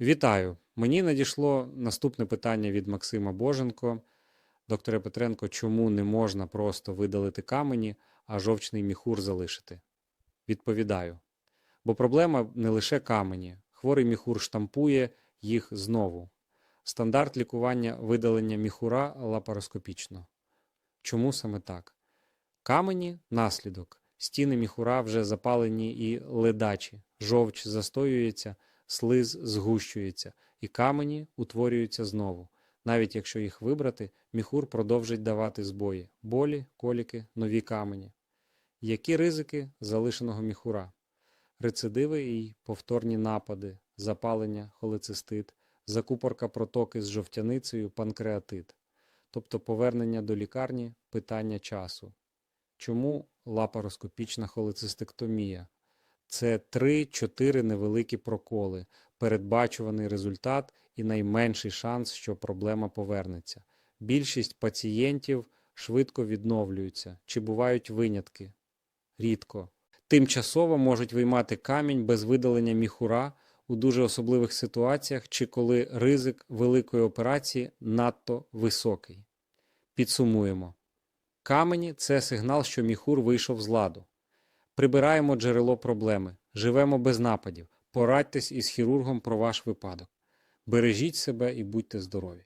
Вітаю! Мені надійшло наступне питання від Максима Боженко. Докторе Петренко, чому не можна просто видалити камені, а жовчний міхур залишити? Відповідаю. Бо проблема не лише камені. Хворий міхур штампує їх знову. Стандарт лікування видалення міхура лапароскопічно. Чому саме так? Камені наслідок. Стіни міхура вже запалені і ледачі, жовч застоюється, слиз згущується, і камені утворюються знову. Навіть якщо їх вибрати, міхур продовжить давати збої, болі, коліки, нові камені. Які ризики залишеного міхура? Рецидиви і повторні напади, запалення, холецистит, закупорка протоки з жовтяницею, панкреатит, тобто повернення до лікарні питання часу. Чому лапароскопічна холецистектомія? Це 3-4 невеликі проколи, передбачуваний результат і найменший шанс, що проблема повернеться. Більшість пацієнтів швидко відновлюються, чи бувають винятки? Рідко. Тимчасово можуть виймати камінь без видалення міхура у дуже особливих ситуаціях, чи коли ризик великої операції надто високий. Підсумуємо. Камені це сигнал, що міхур вийшов з ладу. Прибираємо джерело проблеми, живемо без нападів. Порадьтесь із хірургом про ваш випадок. Бережіть себе і будьте здорові.